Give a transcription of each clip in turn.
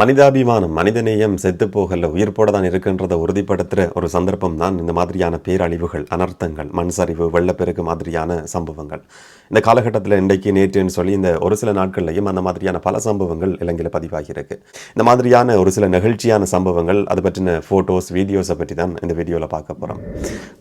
மனிதாபிமானம் மனிதநேயம் செத்து போகல உயிர்ப்போட தான் இருக்குன்றதை உறுதிப்படுத்துகிற ஒரு சந்தர்ப்பம் தான் இந்த மாதிரியான பேரழிவுகள் அனர்த்தங்கள் மண் சரிவு வெள்ளப்பெருக்கு மாதிரியான சம்பவங்கள். இந்த காலகட்டத்தில் இன்றைக்கு நேற்றுன்னு சொல்லி இந்த ஒரு சில நாட்கள்லையும் அந்த மாதிரியான பல சம்பவங்கள் இலங்கையில் பதிவாகியிருக்கு. இந்த மாதிரியான ஒரு சில நெகிழ்ச்சியான சம்பவங்கள் அது பற்றின ஃபோட்டோஸ் வீடியோஸை பற்றி தான் இந்த வீடியோவில் பார்க்க போகிறோம்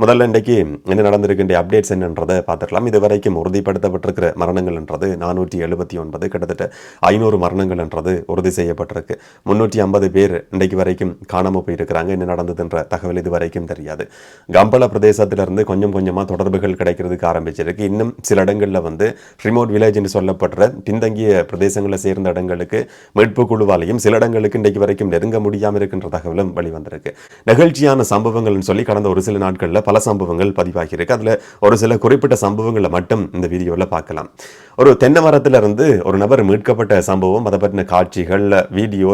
முதல்ல இன்றைக்கு என்ன நடந்திருக்கின்ற அப்டேட்ஸ் என்னன்றதை பார்த்துக்கலாம். இது வரைக்கும் உறுதிப்படுத்தப்பட்டிருக்கிற மரணங்கள்ன்றது நானூற்றி எழுபத்தி ஒன்பது கிட்டத்தட்ட ஐநூறு மரணங்கள்ன்றது உறுதி செய்யப்பட்டிருக்கு. முன்னூற்றி ஐம்பது பேர் இன்றைக்கு வரைக்கும் காணாமல் போயிருக்கிறாங்க. என்ன நடந்ததுன்ற தகவல் இது வரைக்கும் தெரியாது. கம்பள பிரதேசத்திலிருந்து கொஞ்சம் கொஞ்சமாக தொடர்புகள் கிடைக்கிறதுக்கு ஆரம்பிச்சிருக்கு. இன்னும் சில இடங்களில் வந்து ரிமோட் வில்லேஜ்னு சொல்லப்படுற பின்தங்கிய பிரதேசங்களை சேர்ந்த இடங்களுக்கு மீட்பு குழுவாலையும் சில இடங்களுக்கு இன்றைக்கு வரைக்கும் நெருங்க முடியாமல் இருக்கின்ற தகவலும் வெளிவந்திருக்கு. நெகிழ்ச்சியான சம்பவங்கள்னு சொல்லி கடந்த ஒரு சில நாட்களில் பல சம்பவங்கள் பதிவாகியிருக்கு. அதில் ஒரு சில குறிப்பிட்ட சம்பவங்களை மட்டும் இந்த வீடியோவில் பார்க்கலாம். ஒரு தென்னை மரத்துல இருந்து ஒரு நபர் மீட்கப்பட்ட சம்பவம் அதை பற்றின காட்சிகள்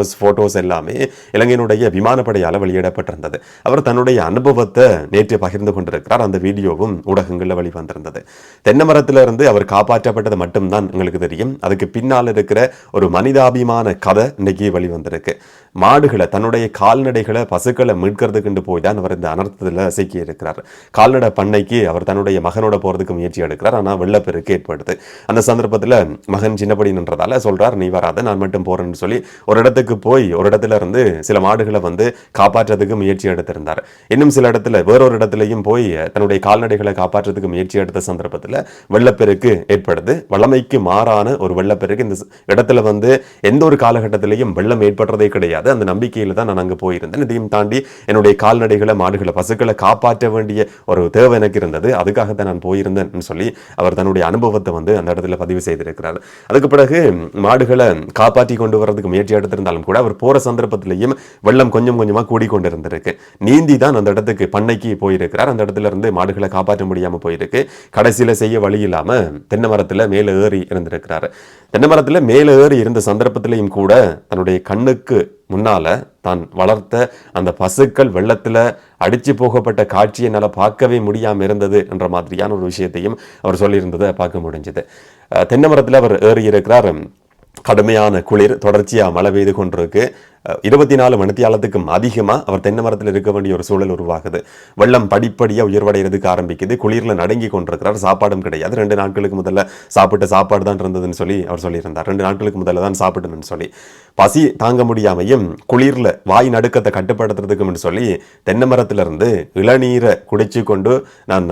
வீடியோஸ் ஃபோட்டோஸ் எல்லாமே இலங்கையினுடைய விமானப்படையால் வெளியிடப்பட்டிருந்தது. அவர் தன்னுடைய அனுபவத்தை நேற்று பகிர்ந்து கொண்டிருக்கிறார். அந்த வீடியோவும் ஊடகங்களில் வெளிவந்திருந்தது. தென்னை மரத்துல அவர் காப்பாற்றப்பட்டது மட்டும்தான் எங்களுக்கு தெரியும். அதுக்கு பின்னால் இருக்கிற ஒரு மனிதாபிமான கதை இன்னைக்கு வெளிவந்திருக்கு. மாடுகளை தன்னுடைய கால்நடைகளை பசுக்களை மீட்கிறதுக்குண்டு போய் தான் அவர் இந்த அனர்த்தத்தில் சிக்கி இருக்கிறார் கால்நடை பண்ணைக்கு அவர் தன்னுடைய மகனோட போகிறதுக்கு முயற்சி எடுக்கிறார். ஆனால் வெள்ளப்பெருக்கு ஏற்படுது. அந்த சந்தர்ப்பத்தில் மகன் சின்னப்படி நின்றதால சொல்கிறார் நீ வராத நான் மட்டும் போகிறேன்னு சொல்லி ஒரு இடத்துக்கு போய் ஒரு இடத்துல இருந்து சில மாடுகளை வந்து காப்பாற்றுறதுக்கு முயற்சி எடுத்திருந்தார். இன்னும் சில இடத்துல வேறொரு இடத்துலையும் போய் தன்னுடைய கால்நடைகளை காப்பாற்றுறதுக்கு முயற்சி எடுத்த சந்தர்ப்பத்தில் வெள்ளப்பெருக்கு ஏற்படுது. வளமைக்கு மாறான ஒரு வெள்ளப்பெருக்கு இந்த இடத்துல வந்து எந்த ஒரு காலகட்டத்திலையும் வெள்ளம் ஏற்படுறதே கிடையாது. அந்த நம்பிக்கையில் தான் நான் அங்கே போயிருந்தேன். இதையும் தாண்டி என்னுடைய கால்நடைகளை மாடுகளை பசுக்களை காப்பாற்ற வேண்டிய ஒரு தேவை எனக்கு இருந்தது. அதுக்காக தான் நான் போயிருந்தேன் சொல்லி அவர் தன்னுடைய அனுபவத்தை வந்து அந்த இடத்துல பதிவு செய்திருக்கிறார். அதுக்கு பிறகு மாடுகளை காப்பாற்றி கொண்டு வரதுக்கு முயற்சி எடுத்திருந்தாலும் கூட அவர் போற சந்தர்ப்பத்திலையும் வெள்ளம் கொஞ்சம் கொஞ்சமாக கூடிக்கொண்டிருந்திருக்கு. நீந்தி தான் அந்த இடத்துக்கு பண்ணைக்கு போயிருக்கிறார். அந்த இடத்துல இருந்து மாடுகளை காப்பாற்ற முடியாம போயிருக்கு. கடைசியில செய்ய வழி இல்லாம தென்னை மரத்துல மேலே ஏறி இருந்திருக்கிறார். தென்னை மரத்துல மேலே ஏறி இருந்த சந்தர்ப்பத்திலையும் கூட தன்னுடைய கண்ணுக்கு முன்னால தான் வளர்த்த அந்த பசுக்கள் வெள்ளத்துல அடிச்சு போகப்பட்ட காட்சியை என்னால் பார்க்கவே முடியாம இருந்தது என்ற மாதிரியான ஒரு விஷயத்தையும் அவர் சொல்லியிருந்ததை பார்க்க முடிஞ்சது. தென்னை மரத்துல அவர் ஏறி இருக்கிறார். கடுமையான குளிர் தொடர்ச்சியாக மழை பெய்து கொண்டிருக்கு. இருபத்தி நாலு மணித்தியாலத்துக்கும் அதிகமாக அவர் தென்னை மரத்தில் இருக்க வேண்டிய ஒரு சூழல் உருவாகுது. வெள்ளம் படிப்படியாக உயர்வடைகிறதுக்கு ஆரம்பிக்குது. குளிரில் நடுங்கி கொண்டிருக்கிறார். சாப்பாடும் கிடையாது. ரெண்டு நாட்களுக்கு முதல்ல சாப்பிட்ட சாப்பாடு தான் இருந்ததுன்னு சொல்லி அவர் சொல்லியிருந்தார். ரெண்டு நாட்களுக்கு முதல்ல தான் சாப்பிடணும்னு சொல்லி. பசி தாங்க முடியாமையும் குளிரில் வாய் நடுக்கத்தை கட்டுப்படுத்துறதுக்குன்னு சொல்லி தென்னை மரத்திலிருந்து இளநீரை குடிச்சு கொண்டு நான்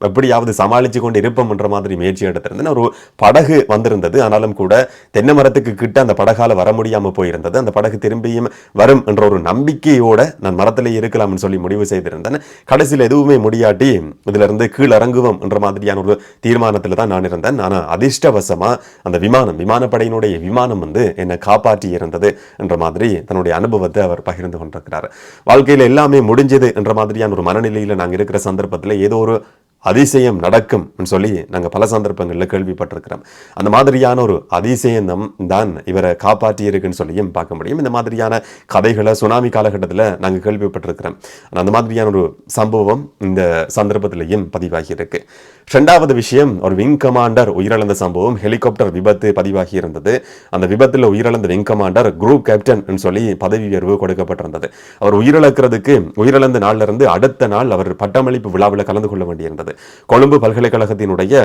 எப்படியாவது சமாளித்து கொண்டு இருப்போம்ன்ற மாதிரி முயற்சி எடுத்திருந்தேன் ஒரு படகு வந்திருந்தது. ஆனாலும் கூட தென்னை மரத்துக்கு கிட்ட அந்த படகால் வர முடியாமல் போயிருந்தது. அந்த படகு திரும்பியும் வரும் என்ற ஒரு நம்பிக்கையோட நான் மரத்தில் இருக்கலாம்னு சொல்லி முடிவு செய்திருந்தேன். கடைசியில் எதுவுமே முடியாட்டி இதிலிருந்து இருந்து என்ற மாதிரியான ஒரு தீர்மானத்தில் தான் நான் இருந்தேன். ஆனால் அதிர்ஷ்டவசமாக அந்த விமானம் விமானப்படையினுடைய விமானம் வந்து என்னை காப்பாற்றி இருந்தது என்ற மாதிரி தன்னுடைய அனுபவத்தை அவர் பகிர்ந்து கொண்டிருக்கிறார். வாழ்க்கையில் எல்லாமே முடிஞ்சது என்ற மாதிரியான ஒரு மனநிலையில் நாங்கள் இருக்கிற சந்தர்ப்பத்தில் ஏதோ ஒரு அதிசயம் நடக்கும் சொல்லி நாங்கள் பல சந்தர்ப்பங்களில் கேள்விப்பட்டிருக்கிறோம். அந்த மாதிரியான ஒரு அதிசயம் தான் இவரை காப்பாற்றி இருக்குன்னு சொல்லியும் பார்க்க முடியும். இந்த மாதிரியான கதைகளை சுனாமி காலகட்டத்தில் நாங்கள் கேள்விப்பட்டிருக்கிறோம். அந்த மாதிரியான ஒரு சம்பவம் இந்த சந்தர்ப்பத்திலையும் பதிவாகி இருக்கு ரெண்டாவது விஷயம் ஒரு விங் கமாண்டர் உயிரிழந்த சம்பவம் ஹெலிகாப்டர் விபத்து பதிவாகி இருந்தது அந்த விபத்தில் உயிரிழந்த விங் கமாண்டர் குரூப் கேப்டன் சொல்லி பதவி உயர்வு கொடுக்கப்பட்டிருந்தது. அவர் உயிரிழக்கிறதுக்கு உயிரிழந்த நாள்ல இருந்து அடுத்த நாள் அவர் பட்டமளிப்பு விழாவில் கலந்து கொள்ள வேண்டியிருந்தது. கொழும்பு பல்கலைக்கழகத்தினுடைய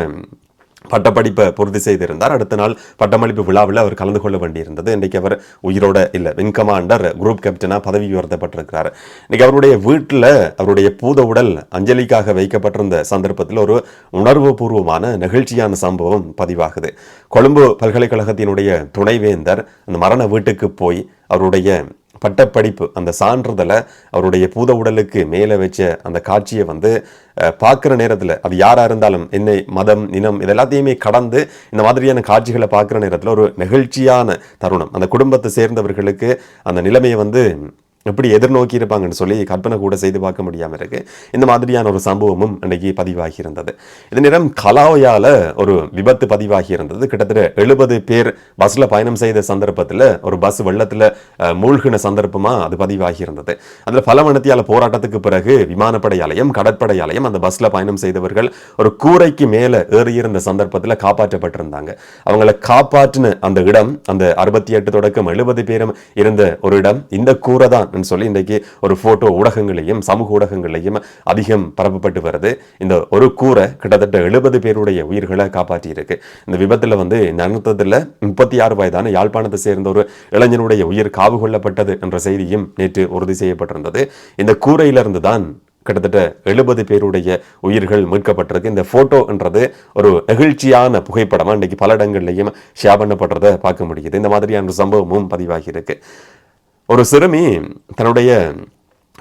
பட்டப்படிப்பை பூர்த்தி செய்திருந்தார். அடுத்த நாள் பட்டமளிப்பு விழாவில் அவர் கலந்து கொள்ள வேண்டியிருந்தது. இன்றைக்கு அவர் உயிரோட இல்லை விங் கமாண்டர் குரூப் கேப்டனாக பதவி உயர்த்தப்பட்டிருக்கிறார். இன்றைக்கி அவருடைய வீட்டில் அவருடைய பூத உடல் அஞ்சலிக்காக வைக்கப்பட்டிருந்த சந்தர்ப்பத்தில் ஒரு உணர்வுபூர்வமான நெகிழ்ச்சியான சம்பவம் பதிவாகுது. கொழும்பு பல்கலைக்கழகத்தினுடைய துணைவேந்தர் அந்த மரண வீட்டுக்கு போய் அவருடைய பட்டப்படிப்பு அந்த சான்றிதழை அவருடைய பூத உடலுக்கு மேலே வச்ச அந்த காட்சியை வந்து பார்க்குற நேரத்தில் அது யாராக இருந்தாலும் என்னை மதம் இனம் இதெல்லாத்தையுமே கடந்து இந்த மாதிரியான காட்சிகளை பார்க்குற நேரத்தில் ஒரு நெகிழ்ச்சியான தருணம். அந்த குடும்பத்தை சேர்ந்தவர்களுக்கு அந்த நிலைமையை வந்து எப்படி எதிர்நோக்கி இருப்பாங்கன்னு சொல்லி கற்பனை கூட செய்து பார்க்க முடியாமல் இருக்கு. இந்த மாதிரியான ஒரு சம்பவமும் இன்றைக்கி பதிவாகி இருந்தது இது நேரம் ஒரு விபத்து பதிவாகி இருந்தது கிட்டத்தட்ட எழுபது பேர் பஸ்ஸில் பயணம் செய்த சந்தர்ப்பத்தில் ஒரு பஸ் வெள்ளத்தில் மூழ்கின சந்தர்ப்பமாக அது பதிவாகி இருந்தது அதில் பலமனத்தியால் போராட்டத்துக்கு பிறகு விமானப்படை ஆலயம் கடற்படை ஆலயம் அந்த பஸ்ஸில் பயணம் செய்தவர்கள் ஒரு கூரைக்கு மேலே ஏறியிருந்த சந்தர்ப்பத்தில் காப்பாற்றப்பட்டிருந்தாங்க. அவங்களை காப்பாற்றின அந்த இடம் அந்த அறுபத்தி எட்டு தொடக்கம் எழுபது பேரும் இருந்த ஒரு இடம் இந்த கூரை தான் சொல்லி இன்றைக்கு ஒரு ஃபோட்டோ ஊடகங்களையும் சமூக ஊடகங்களையும் அதிகம் பரப்பப்பட்டு வருது. இந்த ஒரு கூரை கிட்டத்தட்ட எழுபது பேருடைய உயிர்களை காப்பாற்றியிருக்கு. இந்த விபத்தில் வந்து இந்த முப்பத்தி ஆறு வயதான யாழ்ப்பாணத்தை சேர்ந்த ஒரு இளைஞனுடைய உயிர் காவு கொள்ளப்பட்டது என்ற செய்தியும் நேற்று உறுதி செய்யப்பட்டிருந்தது. இந்த கூரையிலிருந்து தான் கிட்டத்தட்ட எழுபது பேருடைய உயிர்கள் மீட்கப்பட்டிருக்கு. இந்த போட்டோன்றது ஒரு நெகிழ்ச்சியான புகைப்படமா இன்னைக்கு பல இடங்கள்லையும் ஷேர் பண்ணப்படுறத பார்க்க முடியுது. இந்த மாதிரியான சம்பவமும் பதிவாகியிருக்கு. ஒரு சிறுமி தன்னுடைய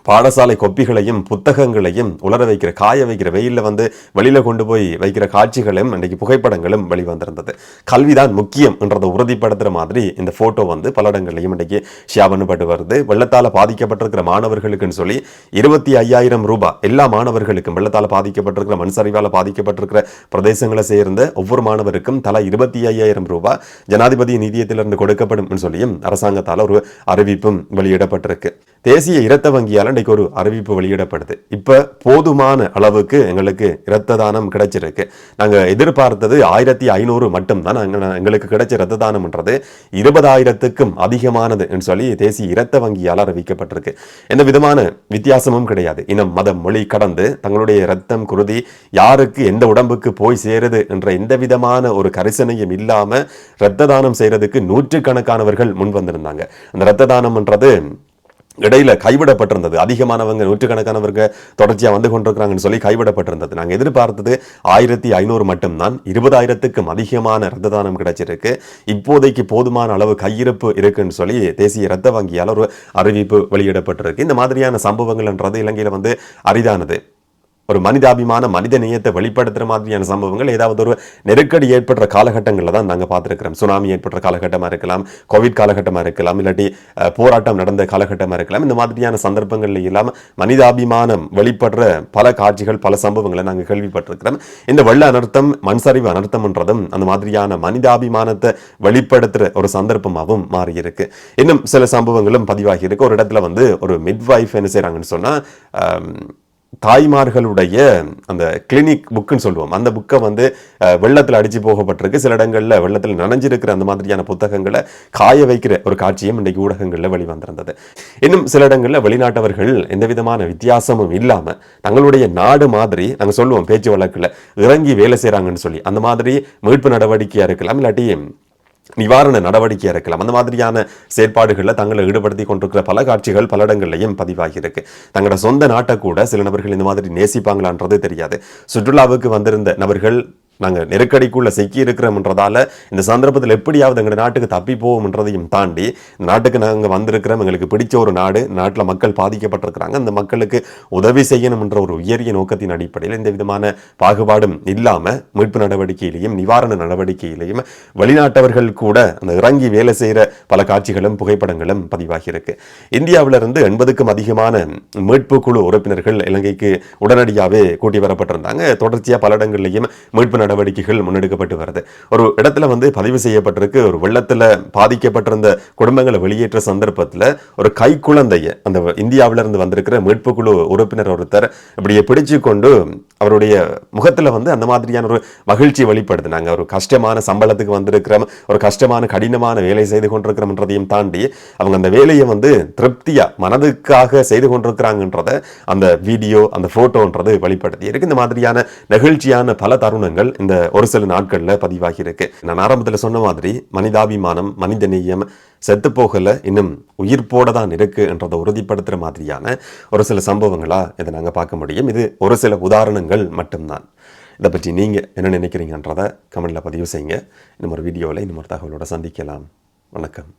பாடசாலை கொப்பிகளையும் புத்தகங்களையும் உலர வைக்கிற காய வைக்கிற வெயிலில் வந்து வெளியில் கொண்டு போய் வைக்கிற காட்சிகளும் இன்றைக்கு புகைப்படங்களும் வெளிவந்திருந்தது. கல்விதான் முக்கியம் என்றதை உறுதிப்படுத்துகிற மாதிரி இந்த ஃபோட்டோ வந்து பல இடங்கள்லையும் இன்றைக்கு ஷேர் பண்ணப்பட்டு வருது. வெள்ளத்தால் பாதிக்கப்பட்டிருக்கிற மாணவர்களுக்குன்னு சொல்லி இருபத்தி ஐயாயிரம் ரூபாய் எல்லா மாணவர்களுக்கும் வெள்ளத்தால் பாதிக்கப்பட்டிருக்கிற மண் சரிவால் பாதிக்கப்பட்டிருக்கிற பிரதேசங்களை சேர்ந்த ஒவ்வொரு மாணவருக்கும் தலா இருபத்தி ஐயாயிரம் ரூபாய் ஜனாதிபதி நிதியத்திலிருந்து கொடுக்கப்படும் சொல்லியும் அரசாங்கத்தால் ஒரு அறிவிப்பும் வெளியிடப்பட்டிருக்கு. தேசிய இரத்த வங்கியால் இன்றைக்கு ஒரு அறிவிப்பு வெளியிடப்படுது. இப்போ போதுமான அளவுக்கு எங்களுக்கு இரத்த தானம் கிடைச்சிருக்கு. நாங்கள் எதிர்பார்த்தது ஆயிரத்தி ஐநூறு மட்டும்தான். நாங்கள் எங்களுக்கு கிடைச்ச இரத்த தானம்ன்றது இருபதாயிரத்துக்கும் அதிகமானது என்று சொல்லி தேசிய இரத்த வங்கியால் அறிவிக்கப்பட்டிருக்கு. எந்த விதமான வித்தியாசமும் கிடையாது. இனம் மதம் மொழி கடந்து தங்களுடைய இரத்தம் குருதி யாருக்கு எந்த உடம்புக்கு போய் சேருது என்ற எந்த விதமான ஒரு கரிசனையும் இல்லாமல் இரத்த தானம் செய்கிறதுக்கு நூற்றுக்கணக்கானவர்கள் முன் வந்திருந்தாங்க. அந்த இரத்த தானம்ன்றது இடையில கைவிடப்பட்டிருந்தது. அதிகமானவங்க நூற்றுக்கணக்கானவங்க தொடர்ச்சியாக வந்து கொண்டிருக்கிறாங்கன்னு சொல்லி கைவிடப்பட்டிருந்தது. நாங்கள் எதிர்பார்த்தது ஆயிரத்தி ஐநூறு மட்டும்தான். இருபதாயிரத்துக்கும் அதிகமான இரத்த தானம் கிடைச்சிருக்கு. இப்போதைக்கு போதுமான அளவு கையிருப்பு இருக்குன்னு சொல்லி தேசிய இரத்த வங்கியால் ஒரு அறிவிப்பு வெளியிடப்பட்டிருக்கு. இந்த மாதிரியான சம்பவங்கள்ன்றது இலங்கையில் வந்து அரிதானது. ஒரு மனிதாபிமான மனித நேயத்தை வெளிப்படுத்துற மாதிரியான சம்பவங்கள் ஏதாவது ஒரு நெருக்கடி ஏற்படுற காலகட்டங்களில் தான் நாங்கள் பார்த்துருக்கிறோம். சுனாமி ஏற்படுற காலகட்டமாக இருக்கலாம் கோவிட் காலகட்டமாக இருக்கலாம் இல்லாட்டி போராட்டம் நடந்த காலகட்டமாக இருக்கலாம். இந்த மாதிரியான சந்தர்ப்பங்கள்ல இல்லாமல் மனிதாபிமானம் வெளிப்படுற பல காட்சிகள் பல சம்பவங்களை நாங்கள் கேள்விப்பட்டிருக்கிறோம். இந்த வெள்ள அனர்த்தம் மண்சரிவு அனர்த்தம்ன்றதும் அந்த மாதிரியான மனிதாபிமானத்தை வெளிப்படுத்துகிற ஒரு சந்தர்ப்பமாகவும் மாறியிருக்கு. இன்னும் சில சம்பவங்களும் பதிவாகி இருக்கு. ஒரு இடத்துல வந்து ஒரு மிட்வைஃப் என்ன செய்கிறாங்கன்னு சொன்னால் தாய்மார்களுடைய அந்த கிளினிக் புக்குன்னு சொல்லுவோம். அந்த புக்கை வந்து வெள்ளத்தில் அடித்து போகப்பட்டிருக்கு. சில இடங்களில் வெள்ளத்தில் நனைஞ்சிருக்கிற அந்த மாதிரியான புத்தகங்களை காய வைக்கிற ஒரு காட்சியும் இன்றைக்கு ஊடகங்களில் வெளிவந்திருந்தது. இன்னும் சில இடங்களில் வெளிநாட்டவர்கள் எந்த விதமான வித்தியாசமும் இல்லாமல் தங்களுடைய நாடு மாதிரி நாங்கள் சொல்லுவோம் பேச்சு வழக்கில் இறங்கி வேலை செய்கிறாங்கன்னு சொல்லி அந்த மாதிரி மீட்பு நடவடிக்கையாக இருக்கலாம் இல்லாட்டி நிவாரண நடவடிக்கை இருக்கலாம் அந்த மாதிரியான செயற்பாடுகளில் தங்களை ஈடுபடுத்தி கொண்டிருக்கிற பல காட்சிகள் பல இடங்கள்லையும் பதிவாகி இருக்கு தங்களோட சொந்த நாட்டை கூட சில நபர்கள் இந்த மாதிரி நேசிப்பாங்களான்றது தெரியாது. சுற்றுலாவுக்கு வந்திருந்த நபர்கள் நாங்கள் நெருக்கடிக்குள்ள சிக்கி இருக்கிறோம்ன்றதால இந்த சந்தர்ப்பத்தில் எப்படியாவது எங்கள் நாட்டுக்கு தப்பி போவோம்ன்றதையும் தாண்டி இந்த நாட்டுக்கு நாங்கள் வந்திருக்கிறோம் எங்களுக்கு பிடிச்ச ஒரு நாடு நாட்டில் மக்கள் பாதிக்கப்பட்டிருக்கிறாங்க அந்த மக்களுக்கு உதவி செய்யணும்ன்ற ஒரு உயரிய நோக்கத்தின் அடிப்படையில் இந்த விதமான பாகுபாடும் இல்லாமல் மீட்பு நடவடிக்கையிலையும் நிவாரண நடவடிக்கையிலையும் வெளிநாட்டவர்கள் கூட அந்த இறங்கி வேலை செய்கிற பல காட்சிகளும் புகைப்படங்களும் பதிவாகி இருக்கு இந்தியாவிலிருந்து எண்பதுக்கும் அதிகமான மீட்பு குழு உறுப்பினர்கள் இலங்கைக்கு உடனடியாகவே கூட்டி வரப்பட்டிருந்தாங்க. தொடர்ச்சியாக பல இடங்கள்லையும் மீட்பு நடவடிக்கைகள் முன்னெடுக்கப்பட்டு வருது. ஒரு இடத்துல வந்து பதிவு செய்யப்பட்டிருக்கு ஒரு வெள்ளத்தில் பாதிக்கப்பட்டிருந்த குடும்பங்களை வெளியேற்ற சந்தர்ப்பத்தில் ஒரு கை குழந்தைய அந்த இந்தியாவிலிருந்து வந்திருக்கிற மீட்பு குழு உறுப்பினர் ஒருத்தர் இப்படியே பிடிச்சு கொண்டு அவருடைய முகத்துல வந்து அந்த மாதிரியான ஒரு மகிழ்ச்சி வெளிப்படுது. நாங்கள் ஒரு கஷ்டமான சம்பளத்துக்கு வந்திருக்கிறோம் ஒரு கஷ்டமான கடினமான வேலை செய்து கொண்டிருக்கிறோம்ன்றதையும் தாண்டி அவங்க அந்த வேலையை வந்து திருப்தியாக மனதுக்காக செய்து கொண்டிருக்கிறாங்கன்றத அந்த வீடியோ அந்த ஃபோட்டோன்றது வெளிப்படுத்தி இருக்கு. இந்த மாதிரியான நெகிழ்ச்சியான பல தருணங்கள் இந்த ஒரு சில நாட்களில் பதிவாகியிருக்கு. நான் ஆரம்பத்தில் சொன்ன மாதிரி மனிதாபிமானம் மனித நேயம் செத்து போகல இன்னும் உயிர்ப்போட தான் இருக்கு என்றதை உறுதிப்படுத்துகிற மாதிரியான ஒரு சில சம்பவங்களா இதை நாங்கள் பார்க்க முடியும். இது ஒரு சில உதாரணங்கள் மட்டும்தான். இதை பற்றி நீங்கள் என்ன நினைக்கிறீங்கன்றதை கமெண்டில் பதிவு செய்யுங்க. இன்னும் ஒரு வீடியோவில் இன்னும் ஒரு தகவலோட சந்திக்கலாம். வணக்கம்.